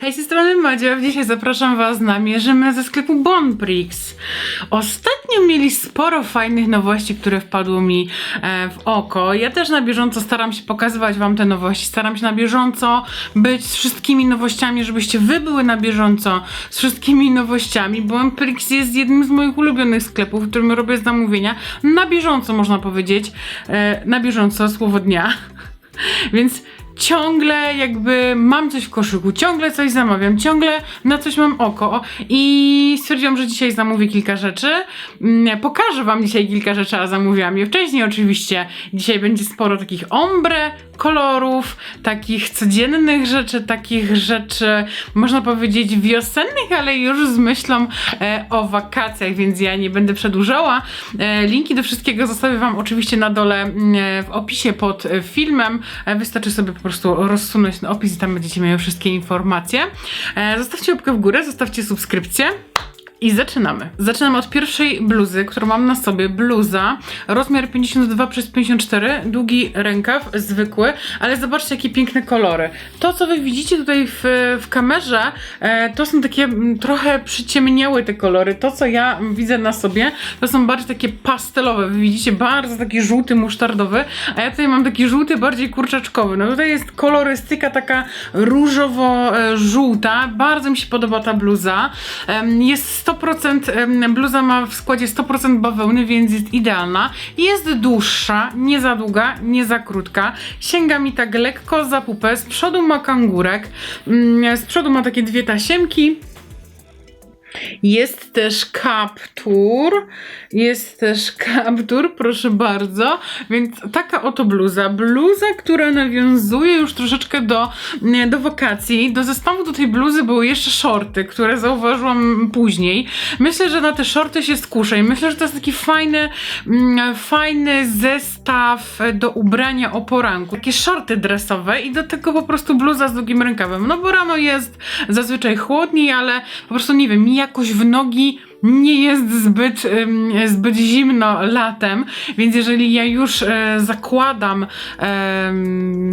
Hej, z strony Madzia. Dzisiaj zapraszam Was na mierzymy ze sklepu Bonprix. Ostatnio mieli sporo fajnych nowości, które wpadły mi e, w oko. Ja też na bieżąco staram się pokazywać Wam te nowości. Staram się na bieżąco być z wszystkimi nowościami, żebyście Wy były na bieżąco z wszystkimi nowościami. Bonprix jest jednym z moich ulubionych sklepów, w którym robię zamówienia. Na bieżąco można powiedzieć. E, na bieżąco, słowo dnia. Więc ciągle jakby mam coś w koszyku, ciągle coś zamawiam, ciągle na coś mam oko i stwierdziłam, że dzisiaj zamówię kilka rzeczy. Mm, Pokażę wam dzisiaj kilka rzeczy, a zamówiłam je wcześniej oczywiście. Dzisiaj będzie sporo takich ombre kolorów, takich codziennych rzeczy, takich rzeczy, można powiedzieć wiosennych, ale już z myślą e, o wakacjach, więc ja nie będę przedłużała. E, linki do wszystkiego zostawię wam oczywiście na dole mm, e, w opisie pod e, filmem. E, wystarczy sobie po prostu rozsunąć ten opis i tam będziecie mieli wszystkie informacje. E, zostawcie łapkę w górę, zostawcie subskrypcję. I zaczynamy. Zaczynamy od pierwszej bluzy, którą mam na sobie. Bluza, rozmiar 52 przez 54, długi rękaw, zwykły, ale zobaczcie jakie piękne kolory. To, co wy widzicie tutaj w, w kamerze, e, to są takie mm, trochę przyciemniałe te kolory. To, co ja widzę na sobie, to są bardziej takie pastelowe. Wy widzicie bardzo taki żółty, musztardowy, a ja tutaj mam taki żółty, bardziej kurczaczkowy. No tutaj jest kolorystyka taka różowo-żółta. Bardzo mi się podoba ta bluza. Em, Jest 100%, em, bluza ma w składzie 100% bawełny, więc jest idealna. Jest dłuższa, nie za długa, nie za krótka. Sięga mi tak lekko za pupę. Z przodu ma kangurek. Mm, Z przodu ma takie dwie tasiemki. Jest też kaptur, jest też kaptur, proszę bardzo, więc taka oto bluza, bluza, która nawiązuje już troszeczkę do, do wakacji, do zestawu do tej bluzy były jeszcze shorty, które zauważyłam później, myślę, że na te shorty się skuszę i myślę, że to jest taki fajny, mm, fajny zestaw do ubrania o poranku, takie shorty dresowe i do tego po prostu bluza z długim rękawem, no bo rano jest zazwyczaj chłodniej, ale po prostu nie wiem, mi jakoś w nogi nie jest zbyt, zbyt zimno latem, więc jeżeli ja już e, zakładam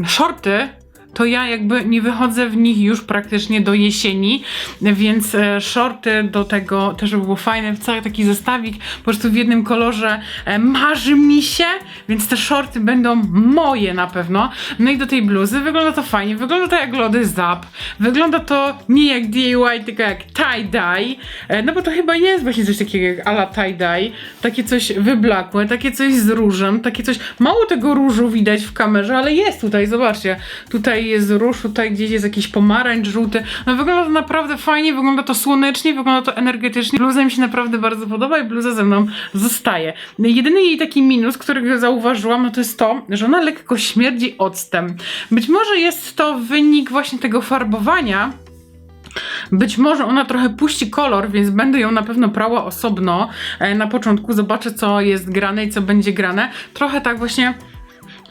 shorty, to ja jakby nie wychodzę w nich już praktycznie do jesieni, więc e, shorty do tego też by było fajne, cały taki zestawik po prostu w jednym kolorze e, marzy mi się, więc te shorty będą moje na pewno. No i do tej bluzy wygląda to fajnie, wygląda to jak lody Zap, wygląda to nie jak DIY, tylko jak tie-dye, e, no bo to chyba jest właśnie coś takiego jak ala tie-dye, takie coś wyblakłe, takie coś z różem, takie coś, mało tego różu widać w kamerze, ale jest tutaj, zobaczcie, tutaj jest róż, tutaj gdzieś jest jakiś pomarańcz żółty, no wygląda to naprawdę fajnie, wygląda to słonecznie, wygląda to energetycznie, bluza mi się naprawdę bardzo podoba i bluza ze mną zostaje. Jedyny jej taki minus, którego zauważyłam, no to jest to, że ona lekko śmierdzi octem. Być może jest to wynik właśnie tego farbowania, być może ona trochę puści kolor, więc będę ją na pewno prała osobno. E, Na początku zobaczę, co jest grane i co będzie grane. Trochę tak właśnie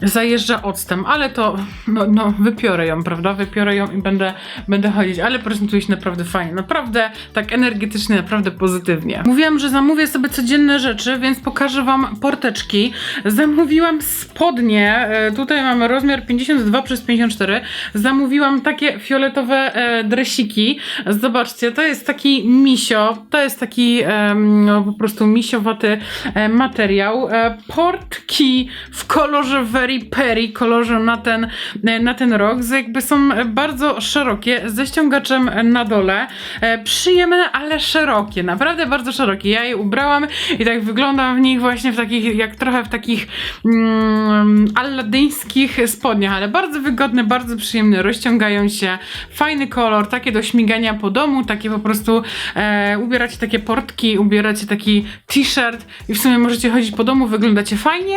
zajeżdża octem, ale to no, no wypiorę ją, prawda? Wypiorę ją i będę, będę chodzić, ale prezentuje się naprawdę fajnie, naprawdę tak energetycznie, naprawdę pozytywnie. Mówiłam, że zamówię sobie codzienne rzeczy, więc pokażę wam porteczki. Zamówiłam spodnie, e, tutaj mamy rozmiar 52 przez 54. Zamówiłam takie fioletowe e, dresiki. Zobaczcie, to jest taki misio, to jest taki no, po prostu misiowaty e, materiał. Portki w kolorze very perry, kolorze na ten, e, na ten rok, jakby są bardzo szerokie, ze ściągaczem na dole. E, przyjemne, ale szerokie, naprawdę bardzo szerokie. Ja je ubrałam i tak wyglądam w nich właśnie w takich, jak trochę w takich mm, alladyńskich spodniach, ale bardzo wygodne, bardzo przyjemne, rozciągają się, fajny kolor, takie do śmigania po domu, takie po prostu e, ubieracie takie portki, ubieracie taki t-shirt i w sumie możecie chodzić po domu, wyglądacie fajnie,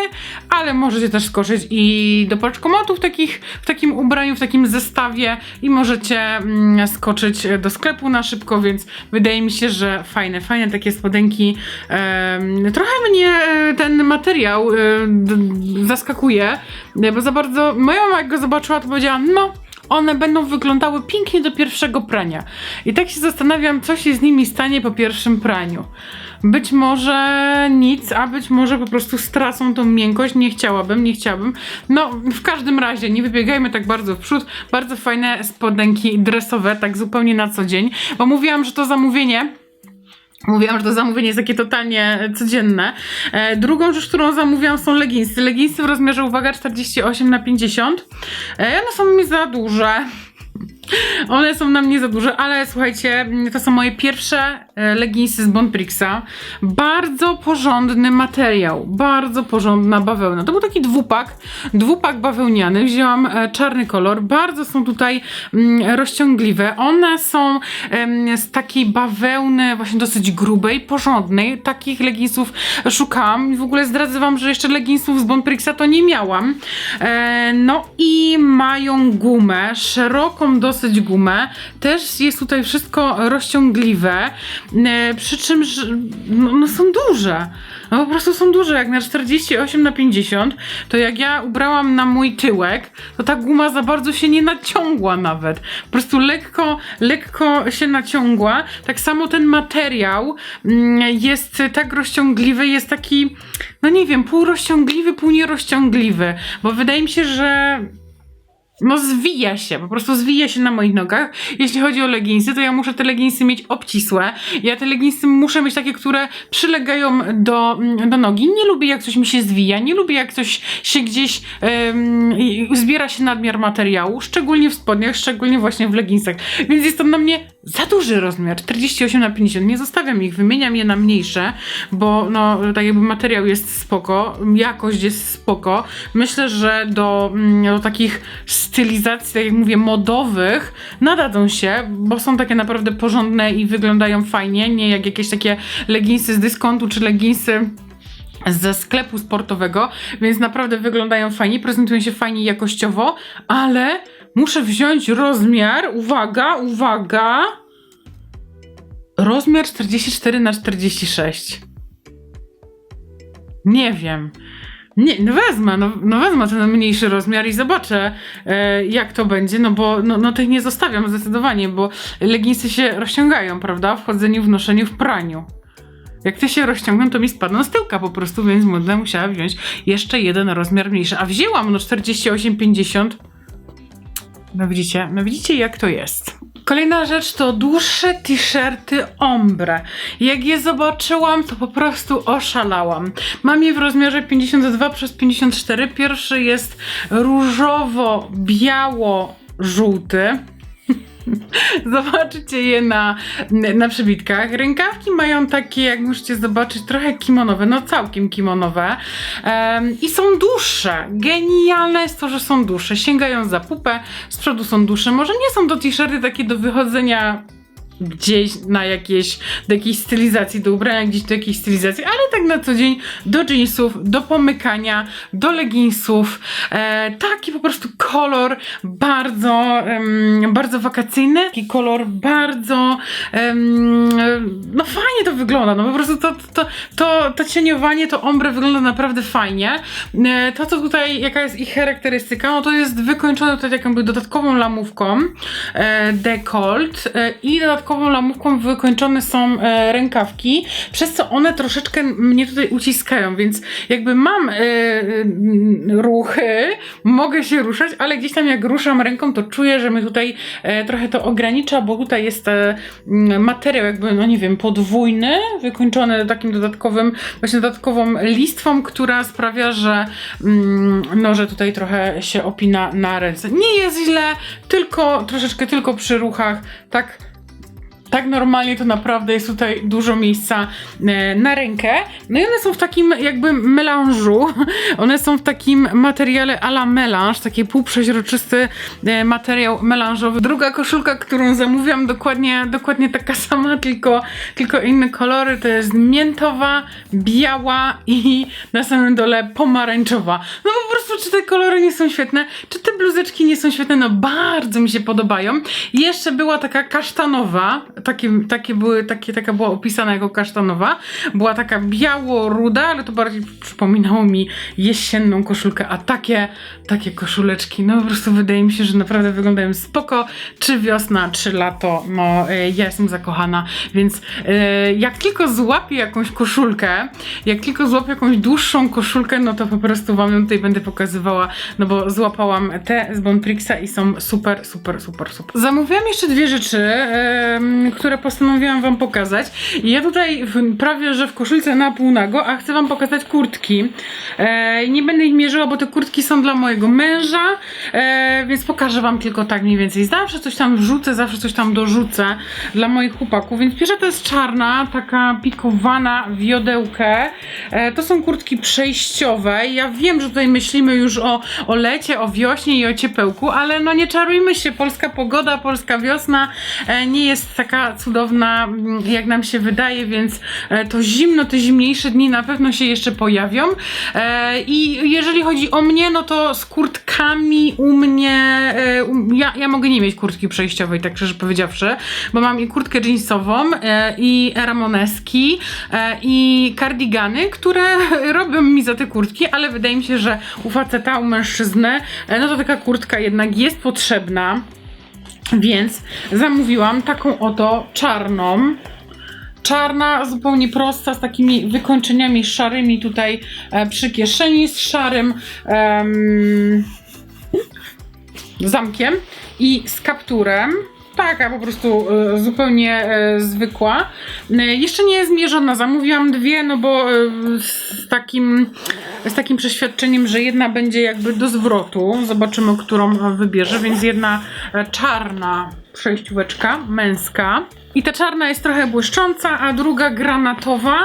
ale możecie też skoczyć i do paczkomatów takich, w takim ubraniu, w takim zestawie i możecie mm, skoczyć do sklepu na szybko, więc wydaje mi się, że fajne, fajne takie spodenki. Em, trochę mnie e, ten materiał e, zaskakuje, bo za bardzo, moja mama jak go zobaczyła, to powiedziała, no one będą wyglądały pięknie do pierwszego prania. I tak się zastanawiam, co się z nimi stanie po pierwszym praniu. Być może nic, a być może po prostu stracą tą miękkość. Nie chciałabym, nie chciałabym. No, w każdym razie, nie wybiegajmy tak bardzo w przód. Bardzo fajne spodenki dresowe, tak zupełnie na co dzień. Bo mówiłam, że to zamówienie Mówiłam, że to zamówienie jest takie totalnie codzienne. E, drugą rzecz, którą zamówiłam są leginsy. Leginsy w rozmiarze, uwaga, 48 na 50. E, one są mi za duże. One są na mnie za duże, ale słuchajcie, to są moje pierwsze e, leginsy z Bonprixa. Bardzo porządny materiał, bardzo porządna bawełna. To był taki dwupak, dwupak bawełniany. Wzięłam e, czarny kolor, bardzo są tutaj mm, rozciągliwe. One są z takiej bawełny właśnie dosyć grubej, porządnej. Takich leginsów szukałam w ogóle zdradzę wam, że jeszcze leginsów z Bonprixa to nie miałam. E, no i mają gumę, szeroką dosyć gumę. Też jest tutaj wszystko rozciągliwe, e, przy czym no, no są duże. No po prostu są duże, jak na 48 na 50, to jak ja ubrałam na mój tyłek, to ta guma za bardzo się nie naciągła nawet. Po prostu lekko, lekko się naciągła. Tak samo ten materiał mm, jest tak rozciągliwy, jest taki, no nie wiem, pół rozciągliwy, pół nierozciągliwy, bo wydaje mi się, że no zwija się, po prostu zwija się na moich nogach. Jeśli chodzi o leginsy, to ja muszę te leginsy mieć obcisłe. Ja te leginsy muszę mieć takie, które przylegają do, do nogi. Nie lubię jak coś mi się zwija, nie lubię jak coś się gdzieś i- zbiera się nadmiar materiału, szczególnie w spodniach, szczególnie właśnie w leginsach. Więc jest to na mnie za duży rozmiar, 48 na 50. Nie zostawiam ich, wymieniam je na mniejsze, bo no tak jakby materiał jest spoko, jakość jest spoko. Myślę, że do, mm, do takich stylizacji, tak jak mówię, modowych nadadzą się, bo są takie naprawdę porządne i wyglądają fajnie, nie jak jakieś takie leginsy z dyskontu czy leginsy ze sklepu sportowego, więc naprawdę wyglądają fajnie, prezentują się fajnie jakościowo, ale muszę wziąć rozmiar, uwaga, uwaga, rozmiar 44 na 46. Nie wiem. Nie, no wezmę, no, no wezmę ten mniejszy rozmiar i zobaczę, e, jak to będzie, no bo no, no tych nie zostawiam zdecydowanie, bo leginsy się rozciągają, prawda, w chodzeniu, w noszeniu, w praniu. Jak te się rozciągną, to mi spadną z tyłka po prostu, więc będę musiała wziąć jeszcze jeden rozmiar mniejszy. A wzięłam no 48,50. No widzicie, no widzicie jak to jest. Kolejna rzecz to dłuższe t-shirty ombre. Jak je zobaczyłam, to po prostu oszalałam. Mam je w rozmiarze 52 przez 54. Pierwszy jest różowo-biało-żółty. Zobaczycie je na, na przybitkach. Rękawki mają takie, jak możecie zobaczyć, trochę kimonowe, no całkiem kimonowe. Em, I są dłuższe. Genialne jest to, że są dłuższe. Sięgają za pupę, z przodu są dłuższe. Może nie są to t-shirty takie do wychodzenia gdzieś na jakieś, do jakiejś stylizacji, do ubrania gdzieś do jakiejś stylizacji, ale tak na co dzień do jeansów, do pomykania, do leginsów. E, taki po prostu kolor bardzo, bardzo wakacyjny, taki kolor bardzo, no fajnie to wygląda, no po prostu to, to, to, to cieniowanie, to ombre wygląda naprawdę fajnie. E, to, co tutaj, jaka jest ich charakterystyka, no to jest wykończone tutaj jakby dodatkową lamówką, e, dekolt e, i dodatkową lamówką wykończone są e, rękawki, przez co one troszeczkę mnie tutaj uciskają, więc jakby mam e, ruchy, mogę się ruszać, ale gdzieś tam jak ruszam ręką, to czuję, że mnie tutaj e, trochę to ogranicza, bo tutaj jest e, materiał jakby, no nie wiem, podwójny, wykończony takim dodatkowym, właśnie dodatkową listwą, która sprawia, że mm, no, że tutaj trochę się opina na ręce. Nie jest źle, tylko troszeczkę tylko przy ruchach, tak tak normalnie to naprawdę jest tutaj dużo miejsca e, na rękę. No i one są w takim jakby melanżu. One są w takim materiale a la melanż, taki półprzeźroczysty e, materiał melanżowy. Druga koszulka, którą zamówiłam, dokładnie, dokładnie taka sama, tylko, tylko inne kolory. To jest miętowa, biała i na samym dole pomarańczowa. No po prostu, czy te kolory nie są świetne? Czy te bluzeczki nie są świetne? No bardzo mi się podobają. Jeszcze była taka kasztanowa, takie, takie były, takie, taka była opisana jako kasztanowa. Była taka biało-ruda, ale to bardziej przypominało mi jesienną koszulkę, a takie, takie koszuleczki, no po prostu wydaje mi się, że naprawdę wyglądają spoko, czy wiosna, czy lato, no e, ja jestem zakochana, więc e, jak tylko złapię jakąś koszulkę, jak tylko złapię jakąś dłuższą koszulkę, no to po prostu wam ją tutaj będę no bo złapałam te z Bonprixa i są super, super, super, super. Zamówiłam jeszcze dwie rzeczy, em, które postanowiłam wam pokazać. Ja tutaj w, prawie, że w koszulce na pół nago, a chcę wam pokazać kurtki. E, nie będę ich mierzyła, bo te kurtki są dla mojego męża, e, więc pokażę wam tylko tak mniej więcej. Zawsze coś tam wrzucę, zawsze coś tam dorzucę dla moich chłopaków, więc pierwsza to jest czarna, taka pikowana w jodełkę. E, to są kurtki przejściowe. Ja wiem, że tutaj myślimy już o, o lecie, o wiośnie i o ciepełku, ale no nie czarujmy się, polska pogoda, polska wiosna e, nie jest taka cudowna, mm, jak nam się wydaje, więc e, to zimno, te zimniejsze dni na pewno się jeszcze pojawią. E, I jeżeli chodzi o mnie, no to z kurtkami u mnie, ja, ja mogę nie mieć kurtki przejściowej, tak szczerze powiedziawszy, bo mam i kurtkę jeansową, i ramoneski, i kardigany, które robią mi za te kurtki, ale wydaje mi się, że u faceta, u mężczyzny, e, no to taka kurtka jednak jest potrzebna. Więc zamówiłam taką oto czarną. Czarna, zupełnie prosta, z takimi wykończeniami szarymi tutaj e, przy kieszeni, z szarym em, zamkiem i z kapturem. Taka po prostu e, zupełnie e, zwykła. E, jeszcze nie jest mierzona, zamówiłam dwie, no bo z takim, z takim przeświadczeniem, że jedna będzie jakby do zwrotu. Zobaczymy, którą wybierze, więc jedna czarna przejścióweczka, męska. I ta czarna jest trochę błyszcząca, a druga granatowa.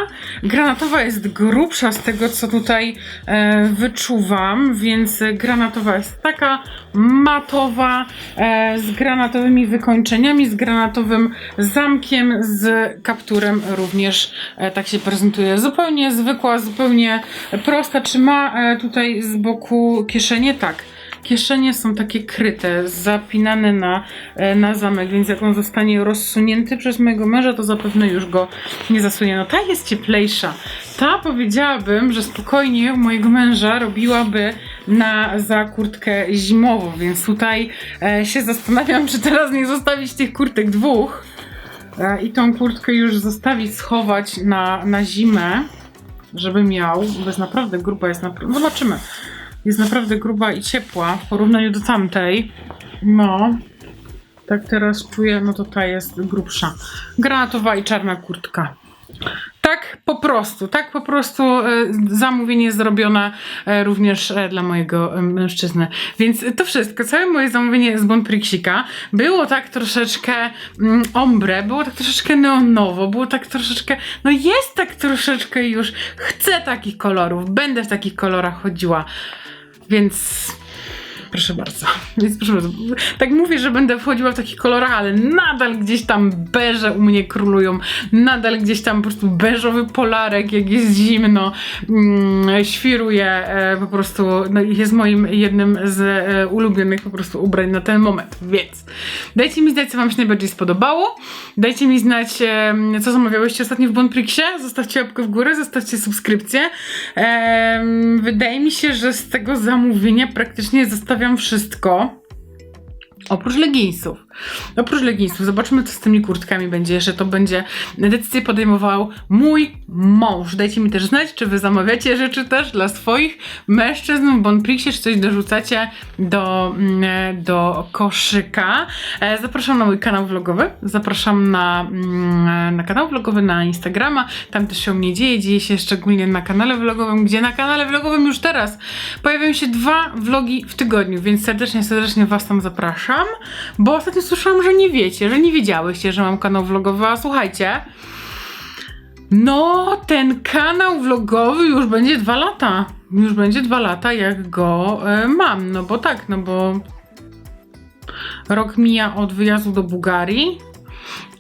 Granatowa jest grubsza z tego, co tutaj e, wyczuwam, więc granatowa jest taka matowa, e, z granatowymi wykończeniami, z granatowym zamkiem, z kapturem również e, tak się prezentuje. Zupełnie zwykła, zupełnie prosta. Czy ma e, tutaj z boku kieszenie? Tak. Kieszenie są takie kryte, zapinane na, e, na zamek, więc jak on zostanie rozsunięty przez mojego męża, to zapewne już go nie zasunie. No ta jest cieplejsza. Ta powiedziałabym, że spokojnie mojego męża robiłaby na za kurtkę zimową, więc tutaj e, się zastanawiam, czy teraz nie zostawić tych kurtek dwóch e, i tą kurtkę już zostawić, schować na, na zimę, żeby miał, bo jest naprawdę gruba, jest naprawdę, zobaczymy jest naprawdę gruba i ciepła w porównaniu do tamtej. No, tak teraz czuję, no to ta jest grubsza. Granatowa i czarna kurtka. Tak po prostu, tak po prostu e, zamówienie zrobione e, również e, dla mojego mężczyzny. Więc to wszystko, całe moje zamówienie z Bonprixika było tak troszeczkę mm, ombre, było tak troszeczkę neonowo, było tak troszeczkę, no jest tak troszeczkę już, chcę takich kolorów, będę w takich kolorach chodziła. Więc proszę bardzo. Więc proszę bardzo. Tak mówię, że będę wchodziła w takich kolorach, ale nadal gdzieś tam beże u mnie królują. Nadal gdzieś tam po prostu beżowy polarek, jak jest zimno, mm, świruje e, po prostu. No, jest moim jednym z e, ulubionych po prostu ubrań na ten moment. Więc dajcie mi znać, co Wam się najbardziej spodobało. Dajcie mi znać, e, co zamawiałyście ostatnio w Bonprixie. Zostawcie łapkę w górę, zostawcie subskrypcję. Wydaje mi się, że z tego zamówienia praktycznie zostawiam wszystko. Oprócz leginsów. Oprócz leginsów. Zobaczymy, co z tymi kurtkami będzie. Jeszcze to będzie decyzję podejmował mój mąż. Dajcie mi też znać, czy wy zamawiacie rzeczy też dla swoich mężczyzn w Bonprixie, czy coś dorzucacie do, mm, do koszyka. E, Zapraszam na mój kanał vlogowy. Zapraszam na, mm, na kanał vlogowy na Instagrama. Tam też się u mnie dzieje. Dzieje się szczególnie na kanale vlogowym, gdzie na kanale vlogowym już teraz pojawiają się dwa vlogi w tygodniu, więc serdecznie, serdecznie Was tam zapraszam, bo ostatnio słyszałam, że nie wiecie, że nie wiedziałyście, że mam kanał vlogowy, a słuchajcie, no ten kanał vlogowy już będzie dwa lata. Już będzie dwa lata, jak go e, mam, no bo tak, no bo rok mija od wyjazdu do Bułgarii.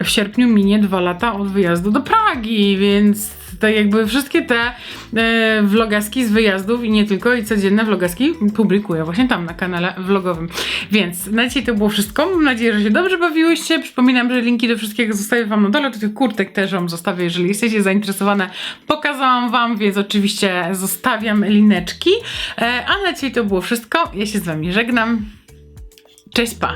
w sierpniu minie dwa lata od wyjazdu do Pragi, więc tak jakby wszystkie te e, vlogaski z wyjazdów i nie tylko, i codzienne vlogaski publikuję właśnie tam na kanale vlogowym. Więc na dzisiaj to było wszystko. Mam nadzieję, że się dobrze bawiłyście. Przypominam, że linki do wszystkiego zostawię Wam na dole, do tych kurtek też Wam zostawię, jeżeli jesteście zainteresowane. Pokazałam Wam, więc oczywiście zostawiam lineczki. E, a na dzisiaj to było wszystko. Ja się z Wami żegnam. Cześć, pa!